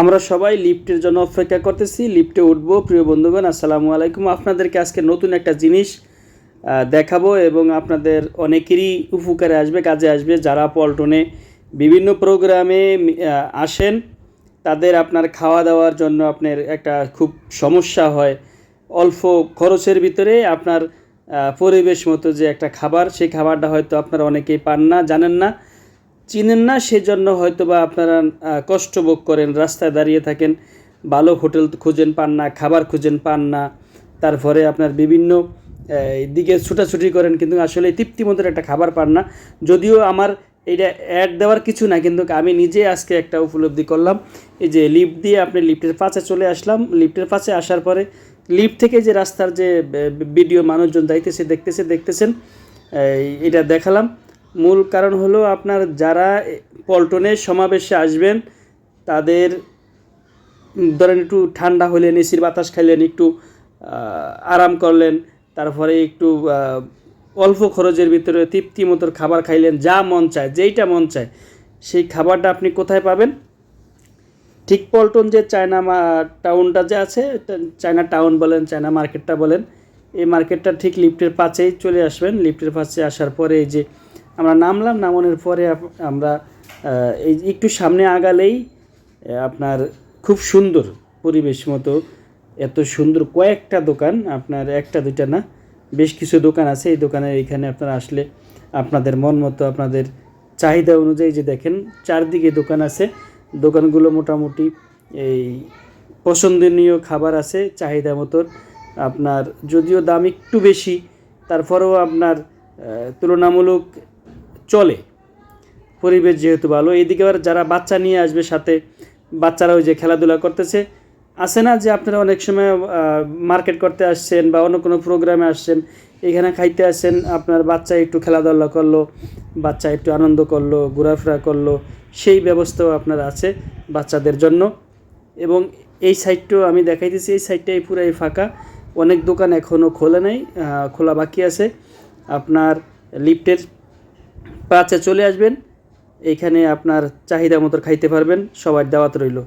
আমরা সবাই লিফটের জন্য অপেক্ষা করতেছি, লিফটে উঠবো। প্রিয় বন্ধুগণ, আসসালামু আলাইকুম। আপনাদেরকে আজকে নতুন একটা জিনিস দেখাবো এবং আপনাদের অনেকেরই উপকারে আসবে, কাজে আসবে। যারা পল্টনে বিভিন্ন প্রোগ্রামে আসেন, তাদের আপনার খাওয়া দাওয়ার জন্য আপনার একটা খুব সমস্যা হয়। অল্প খরচের ভিতরে আপনার পরিবেশ মতো যে একটা খাবার, সেই খাবারটা হয়তো আপনারা অনেকেই পান না, জানেন না। চিনেন না, সেজন্য হয়তো বা আপনারা কষ্ট ভোগ করেন, রাস্তায় দাঁড়িয়ে থাকেন, ভালো হোটেল খুঁজেন পান না, খাবার খুঁজেন পান না, তারপরে আপনার বিভিন্ন দিকে ছুটাছুটি করেন, কিন্তু আসলে তৃপ্তি মতো একটা খাবার পান না। যদিও আমার এটা অ্যাড দেওয়ার কিছু না, কিন্তু আমি নিজে আজকে একটা উপলব্ধি করলাম। এই যে লিফট দিয়ে আপনি লিফটের পাশে চলে আসলাম লিফটের পাশে আসার পরে লিফট থেকে যে রাস্তার যে ভিডিও মানুষজন যাইতেছে, দেখতেছে, দেখতেছেন এটা দেখালাম। মূল কারণ হলো আপনার যারা পল্টনের সমাবেশে আসবেন, তাদের, ধরেন একটু ঠান্ডা হলেন এসির বাতাস খাইলেন, একটু আরাম করলেন, তারপরে একটু অল্প খরচের ভিতরে তৃপ্তি মতোর খাবার খাইলেন, যা মন চায়, যেইটা মন চায়, সেই খাবারটা আপনি কোথায় পাবেন? ঠিক পল্টন যে চায়না টাউনটা যে আছে চায়না টাউন বলেন, চায়না মার্কেটটা বলেন, এই মার্কেটটা ঠিক লিফটের পাশেই চলে আসবেন, লিফটের পাশে আসার পরে এই যে আমরা নামলাম, নামানোর পরে আমরা এই একটু সামনে আগালেই আপনার খুব সুন্দর পরিবেশ মতো, এত সুন্দর কয়েকটা দোকান, আপনার একটা, দুইটা না, বেশ কিছু দোকান আছে। এই দোকানের এখানে আপনারা আসলে আপনাদের মন মতো, আপনাদের চাহিদা অনুযায়ী যে দেখেন, চারদিকে দোকান আছে। দোকানগুলো মোটামুটি এই পছন্দনীয় খাবার আছে, চাহিদা মতন আপনার যদিও দাম একটু বেশি, তারপরেও আপনার তুলনামূলক চলে। পরিবেশ যেহেতু ভালো এইদিকে আবার যারা বাচ্চা নিয়ে আসবে সাথে বাচ্চারা ওই যে খেলাধুলা করতেছে। আছে না যে আপনারা অনেক সময় মার্কেট করতে আসছেন বা অন্য কোনো প্রোগ্রামে আসছেন, এখানে খাইতে আসছেন, আপনার বাচ্চা একটু খেলাধুলা করল, বাচ্চা একটু আনন্দ করল, ঘোরাফেরা করল, সেই ব্যবস্থাও আপনার আছে বাচ্চাদের জন্য। এবং এই সাইডটাও আমি দেখাইতেছি, এই সাইডটাই পুরাই ফাঁকা। অনেক দোকান এখনও খোলা নেই খোলা বাকি আছে। আপনার লিফটের পাঁচে চলে আসবেন। এখানে আপনার চাহিদা মতো খাইতে পারবেন সবার দাওয়াত রইল।